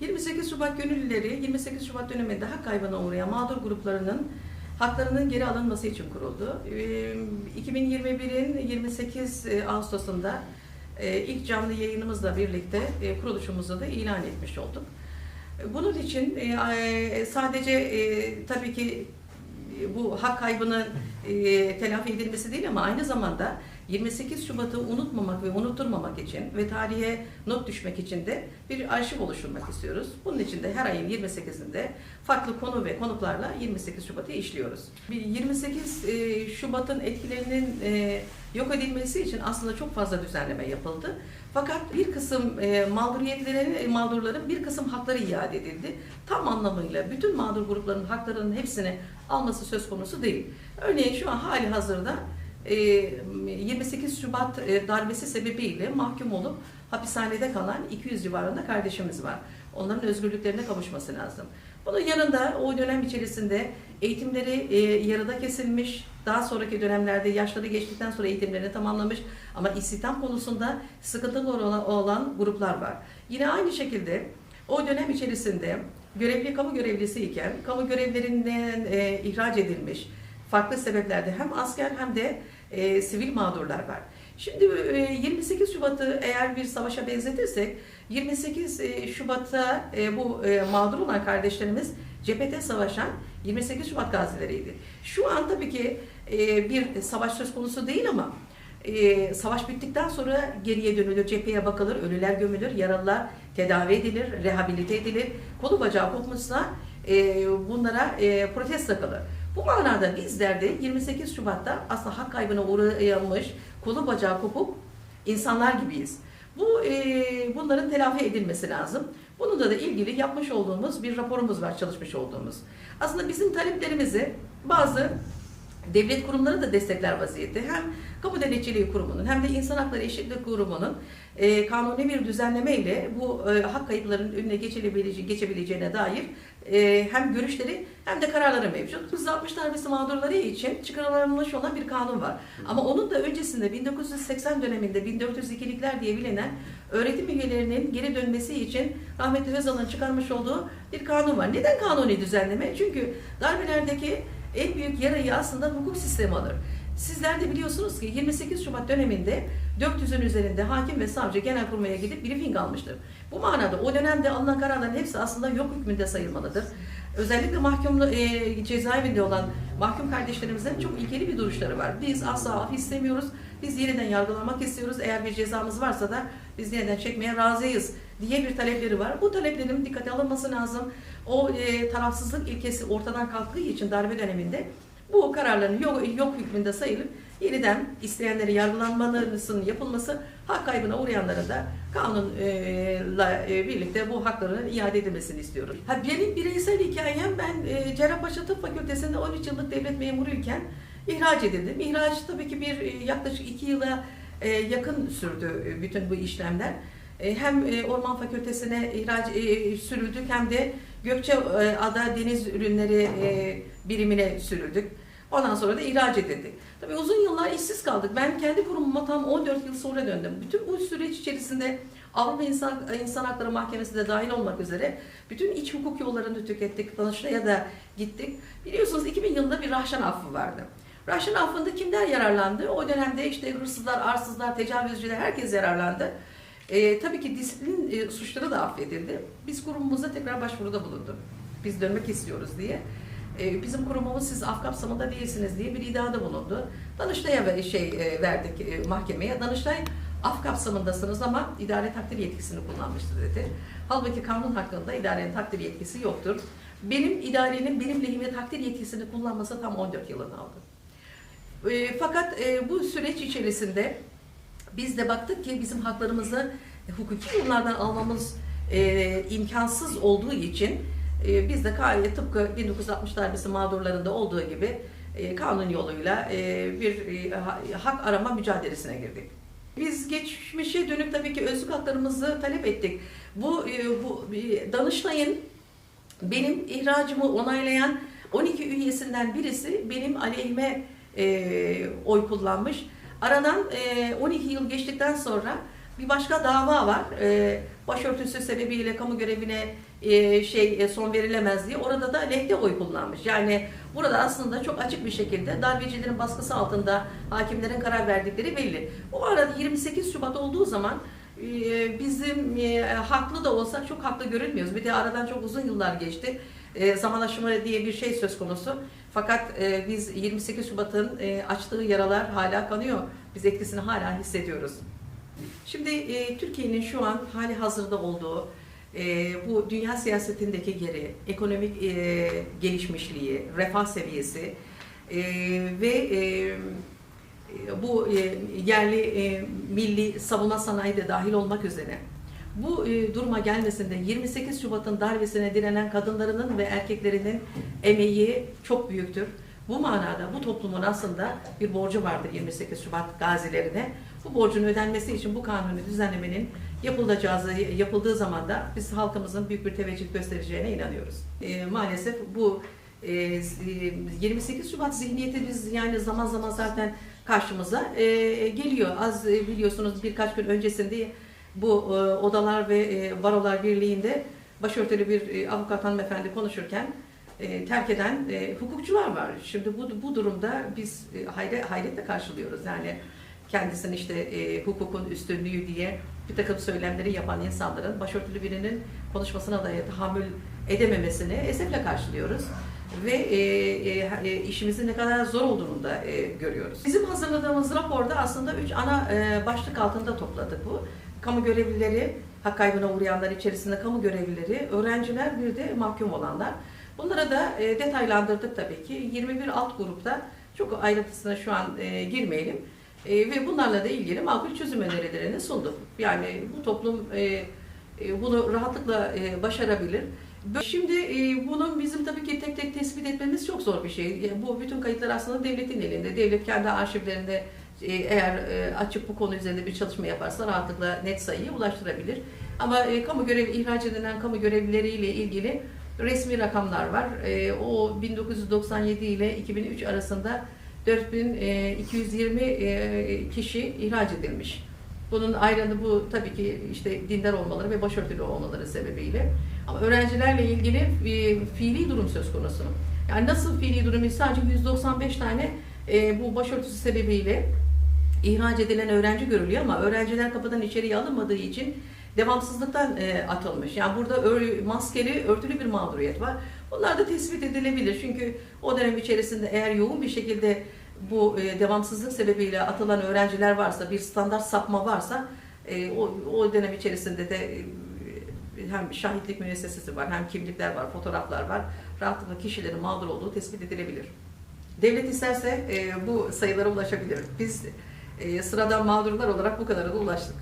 28 Şubat gönüllüleri 28 Şubat döneminde hak kaybına uğrayan mağdur gruplarının haklarının geri alınması için kuruldu. Ee, 2021'in 28 Ağustos'unda e, ilk canlı yayınımızla birlikte e, kuruluşumuzu da ilan etmiş olduk. Bunun için e, sadece e, tabii ki e, bu hak kaybının e, telafi edilmesi değil ama aynı zamanda 28 Şubat'ı unutmamak ve unutturmamak için ve tarihe not düşmek için de bir arşiv oluşturmak istiyoruz. Bunun için de her ayın 28'inde farklı konu ve konuklarla 28 Şubat'ı işliyoruz. Bir 28 e, Şubat'ın etkilerinin e, yok edilmesi için aslında çok fazla düzenleme yapıldı. Fakat bir kısım e, mağduriyetlerin, e, mağdurların bir kısım hakları iade edildi. Tam anlamıyla bütün mağdur grupların haklarının hepsini alması söz konusu değil. Örneğin şu an hali hazırda 28 Şubat e, darbesi sebebiyle mahkum olup hapishanede kalan 200 civarında kardeşimiz var. Onların özgürlüklerine kavuşması lazım. Bunun yanında o dönem içerisinde eğitimleri e, yarıda kesilmiş, daha sonraki dönemlerde yaşları geçtikten sonra eğitimlerini tamamlamış ama istihdam konusunda sıkıntılı olan gruplar var. Yine aynı şekilde o dönem içerisinde görevli kamu görevlisi iken kamu görevlerinden e, ihraç edilmiş farklı sebeplerde hem asker hem de e, sivil mağdurlar var. Şimdi e, 28 Şubat'ı eğer bir savaşa benzetirsek 28 e, Şubat'ta e, bu e, mağdur olan kardeşlerimiz cephede savaşan 28 Şubat gazileriydi. Şu an tabii ki e, bir savaş söz konusu değil ama e, savaş bittikten sonra geriye dönülür, cepheye bakılır, ölüler gömülür, yaralılar tedavi edilir, rehabilite edilir. Kolu bacağı kopmuşsa e, bunlara e, protez takılır. Bu manada bizler de 28 Şubat'ta aslında hak kaybına uğramış, kolu bacağı kopuk insanlar gibiyiz. Bu e, bunların telafi edilmesi lazım. Bununla da ilgili yapmış olduğumuz bir raporumuz var, çalışmış olduğumuz. Aslında bizim taleplerimizi bazı devlet kurumları da destekler vaziyette. Hem Kamu Denetçiliği Kurumu'nun hem de İnsan Hakları Eşitlik Kurumu'nun e, kanuni bir düzenleme ile bu e, hak kayıplarının önüne geçebileceği, geçebileceğine dair e, hem görüşleri hem de kararları mevcut. 1960 darbesi mağdurları için çıkarılmış olan bir kanun var. Ama onun da öncesinde 1980 döneminde 1402'likler diye bilinen öğretim üyelerinin geri dönmesi için rahmetli Özal'ın çıkarmış olduğu bir kanun var. Neden kanuni düzenleme? Çünkü darbelerdeki en büyük yarayı aslında hukuk sistemi alır. Sizler de biliyorsunuz ki 28 Şubat döneminde 400'ün üzerinde hakim ve savcı genelkurmaya gidip briefing almıştır. Bu manada o dönemde alınan kararların hepsi aslında yok hükmünde sayılmalıdır. Özellikle mahkumlu e, cezaevinde olan mahkum kardeşlerimizin çok ilkeli bir duruşları var. Biz asla af istemiyoruz. Biz yeniden yargılanmak istiyoruz. Eğer bir cezamız varsa da biz yeniden çekmeye razıyız diye bir talepleri var. Bu taleplerin dikkate alınması lazım. O e, tarafsızlık ilkesi ortadan kalktığı için darbe döneminde bu kararların yok, yok hükmünde sayılıp yeniden isteyenlere yargılanmalarının yapılması, hak kaybına uğrayanların da kanunla e, birlikte bu haklarının iade edilmesini istiyoruz. Ha, benim bireysel hikayem ben e, Cerrahpaşa Tıp Fakültesi'nde 13 yıllık devlet memuruyken ihraç edildim. İhraç tabii ki bir e, yaklaşık 2 yıla yakın sürdü bütün bu işlemler. Hem Orman Fakültesine ihraç sürüldük hem de Gökçeada Deniz Ürünleri e, birimine sürüldük. Ondan sonra da ihraç edildik. Tabii uzun yıllar işsiz kaldık. Ben kendi kurumuma tam 14 yıl sonra döndüm. Bütün bu süreç içerisinde Avrupa İnsan, İnsan Hakları Mahkemesi de dahil olmak üzere bütün iç hukuk yollarını tükettik. Danıştay'a da gittik. Biliyorsunuz 2000 yılında bir rahşan affı vardı. Rahşan affında kimler yararlandı? O dönemde işte hırsızlar, arsızlar, tecavüzcüler herkes yararlandı. E, tabii ki disiplin e, suçları da affedildi. Biz kurumumuza tekrar başvuruda bulunduk. Biz dönmek istiyoruz diye. E, bizim kurumumuz siz af kapsamında değilsiniz diye bir iddiada bulundu. Danıştay'a şey e, verdik e, mahkemeye. Danıştay af kapsamındasınız ama idare takdir yetkisini kullanmıştır dedi. Halbuki kanun hakkında idarenin takdir yetkisi yoktur. Benim idarenin benim lehime takdir yetkisini kullanması tam 14 yılını aldı. E, fakat e, bu süreç içerisinde biz de baktık ki bizim haklarımızı hukuki yollardan almamız e, imkansız olduğu için e, biz de gayet tıpkı 1960 darbesi mağdurlarında olduğu gibi e, kanun yoluyla e, bir e, ha- hak arama mücadelesine girdik. Biz geçmişe dönük tabii ki özlük haklarımızı talep ettik. Bu, e, bu e, Danıştay'ın benim ihracımı onaylayan 12 üyesinden birisi benim aleyhime e, oy kullanmış. Aradan e, 12 yıl geçtikten sonra Bir başka dava var. E, başörtüsü sebebiyle kamu görevine e, şey e, son verilemez diye. Orada da lehte oy kullanmış. Yani burada aslında çok açık bir şekilde darbecilerin baskısı altında hakimlerin karar verdikleri belli. Bu arada 28 Şubat olduğu zaman e, bizim e, haklı da olsak çok haklı görünmüyoruz. Bir de aradan çok uzun yıllar geçti. E, zaman aşımı diye bir şey söz konusu. Fakat e, biz 28 Şubat'ın e, açtığı yaralar hala kanıyor. Biz etkisini hala hissediyoruz. Şimdi e, Türkiye'nin şu an hali hazırda olduğu e, bu dünya siyasetindeki geri, ekonomik e, gelişmişliği, refah seviyesi e, ve e, e, bu e, yerli e, milli savunma sanayi de dahil olmak üzere bu e, duruma gelmesinde 28 Şubat'ın darbesine direnen kadınlarının ve erkeklerinin emeği çok büyüktür. Bu manada bu toplumun aslında bir borcu vardır 28 Şubat gazilerine. Bu borcun ödenmesi için bu kanunu düzenlemenin yapılacağı yapıldığı zaman da biz halkımızın büyük bir teveccüh göstereceğine inanıyoruz. E, maalesef bu e, 28 Şubat zihniyeti biz yani zaman zaman zaten karşımıza e, geliyor. Az e, biliyorsunuz birkaç gün öncesinde bu e, Odalar ve e, Barolar Birliği'nde başörtülü bir e, avukat hanımefendi konuşurken e, terk eden e, hukukçular var. Şimdi bu, bu durumda biz e, hayre, hayretle karşılıyoruz. Yani kendisini işte e, hukukun üstünlüğü diye bir takım söylemleri yapan insanların başörtülü birinin konuşmasına da tahammül edememesini esefle karşılıyoruz. Ve e, e, e, işimizin ne kadar zor olduğunu da e, görüyoruz. Bizim hazırladığımız raporda aslında üç ana e, başlık altında topladık bu. Kamu görevlileri, hak kaybına uğrayanlar içerisinde kamu görevlileri, öğrenciler bir de mahkum olanlar. Bunlara da e, detaylandırdık tabii ki. 21 alt grupta çok ayrıntısına şu an e, girmeyelim. E, ve bunlarla da ilgili makul çözüm önerilerini sunduk. Yani bu toplum e, e, bunu rahatlıkla e, başarabilir. Şimdi e, bunun bizim tabii ki tek tek tespit etmemiz çok zor bir şey. Bu bütün kayıtlar aslında devletin elinde. Devlet kendi arşivlerinde eğer e, açıp bu konu üzerinde bir çalışma yaparsa rahatlıkla net sayıyı ulaştırabilir. Ama e, kamu görevi ihraç edilen kamu görevlileriyle ilgili resmi rakamlar var. E, o 1997 ile 2003 arasında 4220 e, kişi ihraç edilmiş. Bunun ayrını bu tabii ki işte dindar olmaları ve başörtülü olmaları sebebiyle. Ama öğrencilerle ilgili e, fiili durum söz konusu. Yani nasıl fiili durum? Sadece 195 tane e, bu başörtüsü sebebiyle ihraç edilen öğrenci görülüyor ama öğrenciler kapıdan içeriye alınmadığı için devamsızlıktan e, atılmış. Yani burada ör, maskeli, örtülü bir mağduriyet var. Bunlar da tespit edilebilir. Çünkü o dönem içerisinde eğer yoğun bir şekilde bu e, devamsızlık sebebiyle atılan öğrenciler varsa, bir standart sapma varsa e, o, o dönem içerisinde de e, hem şahitlik müessesesi var, hem kimlikler var, fotoğraflar var. Rahatlıkla kişilerin mağdur olduğu tespit edilebilir. Devlet isterse e, bu sayılara ulaşabilir. Biz e, sıradan mağdurlar olarak bu kadara da ulaştık.